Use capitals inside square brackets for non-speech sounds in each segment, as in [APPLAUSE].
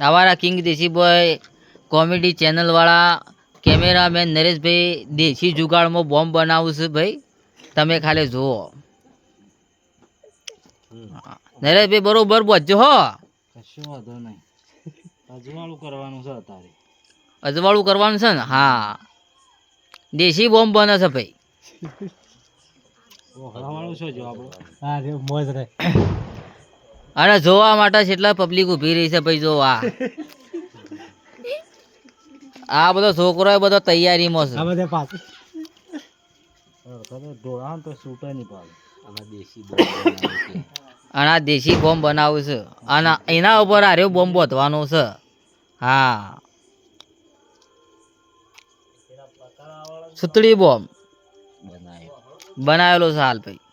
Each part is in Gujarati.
અમારા કિંગ દેશી બોય કોમેડી ચેનલવાળા કેમેરામેન નરેશભાઈ દેશી જુગાડમાં બોમ્બ બનાવશે ભાઈ. તમે ખાલી જુઓ. નરેશભાઈ બરોબર પહોંચજો હો. કશું વાંધો નહીં. અજવાળું કરવાનું છે અત્યારે. અજવાળું કરવાનું છે ને? હા. દેશી બોમ્બ બને છે ભાઈ. ઓહળાવાળું શું જો આપણું હા મોજ રે અને જોવા માટે કેટલા પબ્લિક ઊભી રહી છે ભાઈ જો આ આ બધો છોકરો એ બધો તૈયારીમાં છે. બધે પાછું ઢોળા તો છૂટે નહીં પાડે આમાં દેશી અને આ દેશી બોમ્બ બનાવું છે. અને એના ઉપર આર્યો બોમ્બ બોધવાનો છે. હા. સુતળી બોમ્બ. બનાવેલો છે હાલ ભાઈ.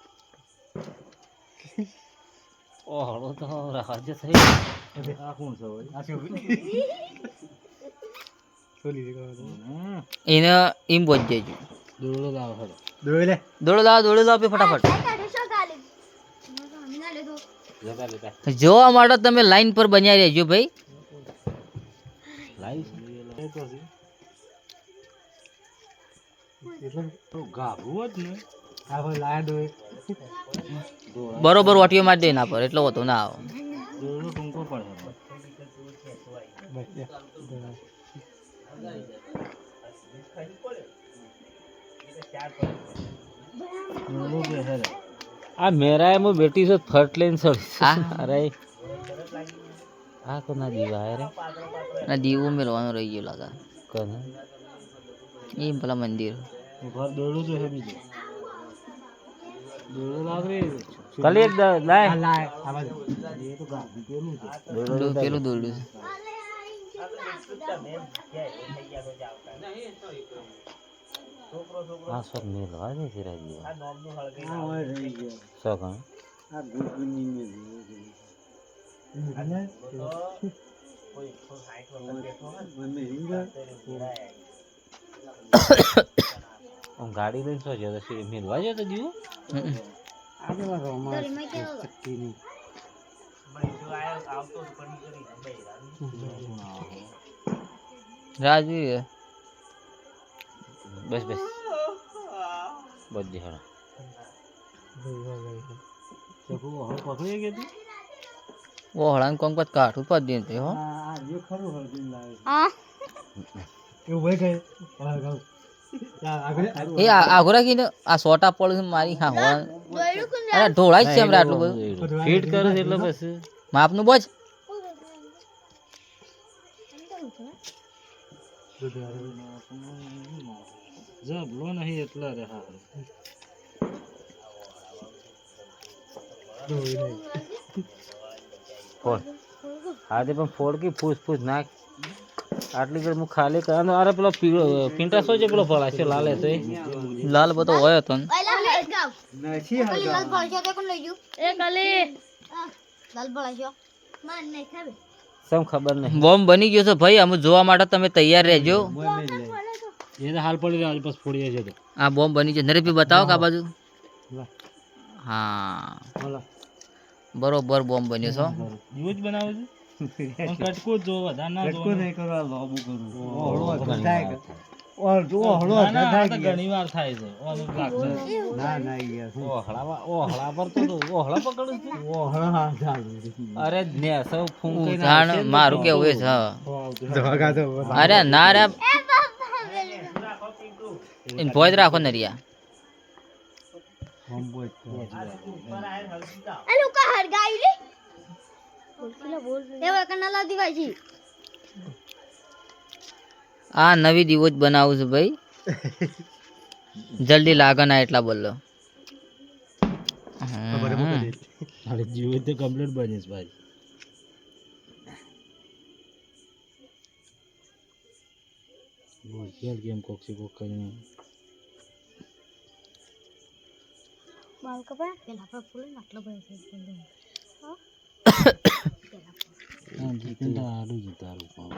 ઓહળો તો રાજ્ય થઈ આ કોણ છે વળી? હમ. એને એમ બોજ દેજો દોરડો લાવો હેડો. દોડો લાવો દોડો લાવો ભાઈ ફટાફટ. લેતા લેતા જોવા માટે તમે લાઈન પર બન્યા રહેજો ભાઈ. લાઈન ગાભું જ ને. આ તો ગાભરું જ ને બરોબર વાટીઓ મારી દે એના પર એટલો હતો ના આવે. આ મેરા એમ બેટી છે ફટ લઈને હા. અરે. આ કોના દીવા અરે ના દીવો મેળવાનું રહી ગયો લાગા કોના? એ પેલા મંદિર. ઘર દોડું તો હે બીજું. દોડું લાગ રે ખાલી એક દ- લાય એ તો ગાભી પેલું છે પેલું છે આ સર મેલવા દે છે રાજી સગણ ગાડી લઈને શું જતો છે મેલવા જતો દીવો? હમ. રાજવી બસ બસ. બધી ગઈ ઓ હળાન કોમ પત કાઠું પદ દે તે હો એ આ આઘોરા કીને આ સોટા પડ મારી હા હોવા. અરે ઢોળાય જ છે હમણાં આટલું બધું. ફીટ કરે છે એટલે બસ. માપનું બોજ. જબલો નહીં એટલે રે હા. ફોડ. હા તે પણ ફોડ કે ફૂસ ફૂસ નાખ. આટલી ઘર હું ખાલી કરવાનો અરે પેલો પીળો પિંટા સો છે પેલો ભળા છે લાલે તો એ લાલ બધો હોય હતો ને. સમ ખબર નહીં? બોમ્બ બની ગયો છે ભાઈ અમે જોવા માટે તમે તૈયાર રહેજો. એ તો હાલ પડી રહ્યો બસ ફોડી છે તો. આ બોમ્બ બની ગયો. નરેપી બતાવો કા બાજુ? હા. બરોબર બોમ્બ બન્યો છો યુઝ બનાવો છે? [LAUGHS] કટકો જો વધારે ના કટકો નહીં કરવા લોબુ કરું. ના, ના, આ તો ઘણી વાર થાય છે. ઓલું લાગશે. ઓહળાવા- ઓહળા પર તો તો ઓહળા પકડું છું. અરે નેસો ફૂંકાઈને ઉધાણ મારું કેવું એ છે અરે ના રે ઇન ભોજ રાખો ને રિયા. આ નવી દીવો જ બનાવું છું ભાઈ. જલ્દી લાગે ના એટલા બોલો. અરે જીવ તો કમ્પ્લીટ બનીશ ભાઈ. બોલ ગેમ કોક કોક કરીને. હા જીતેન તો આડું જીતાડું પણ